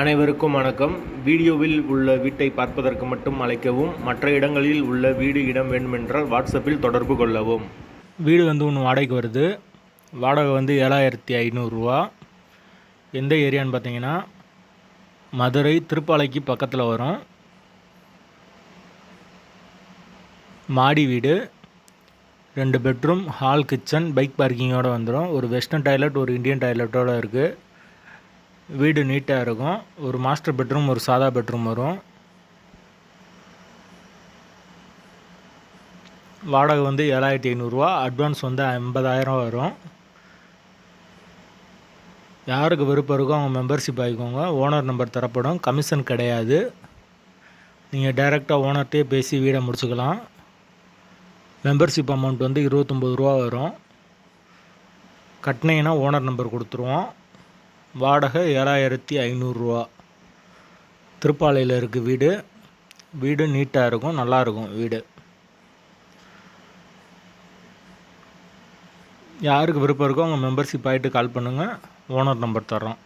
அனைவருக்கும் வணக்கம். வீடியோவில் உள்ள வீட்டை பார்ப்பதற்கு மட்டும் அழைக்கவும் மற்ற இடங்களில் உள்ள வீடு இடம் வேண்டுமென்றால் வாட்ஸ்அப்பில் தொடர்பு கொள்ளவும். வீடு வந்து ஒன்று வாடகைக்கு வருது. வாடகை வந்து ஏழாயிரத்தி ஐநூறுரூவா எந்த ஏரியான்னு பார்த்தீங்கன்னா மதுரை திருப்பாலைக்கு பக்கத்தில் வரும். மாடி வீடு. ரெண்டு பெட்ரூம் ஹால் கிச்சன் பைக் பார்க்கிங்கோடு வந்துடும் ஒரு வெஸ்டர்ன் டாய்லெட் ஒரு இந்தியன் டாய்லெட்டோடு இருக்குது வீடு நீட்டாக இருக்கும். ஒரு மாஸ்டர் பெட்ரூம் ஒரு சாதா பெட்ரூம் வரும். வாடகை வந்து ஏழாயிரத்தி ஐநூறுரூவா அட்வான்ஸ் வந்து ஐம்பதாயிரம் வரும். யாருக்கு விருப்பம் இருக்கோ அவங்க மெம்பர்ஷிப் ஆகிக்கோங்க ஓனர் நம்பர் தரப்படும். கமிஷன் கிடையாது. நீங்கள் டைரெக்டாக ஓனர்கிட்டே பேசி வீடை முடிச்சுக்கலாம். மெம்பர்ஷிப் அமௌண்ட் வந்து இருபத்தொம்பது ரூபா வரும். கட்டினீங்கன்னா ஓனர் நம்பர் கொடுத்துருவோம். வாடகை ஏழாயிரத்தி ஐநூறுரூவா திருப்பாலையில் இருக்குது வீடு. வீடு நீட்டாக இருக்கும் நல்லாயிருக்கும் வீடு. யாருக்கு விருப்பம் இருக்கோ அவங்க மெம்பர்ஷிப் ஆகிட்டு கால் பண்ணுங்கள் ஓனர் நம்பர் தர்றோம்.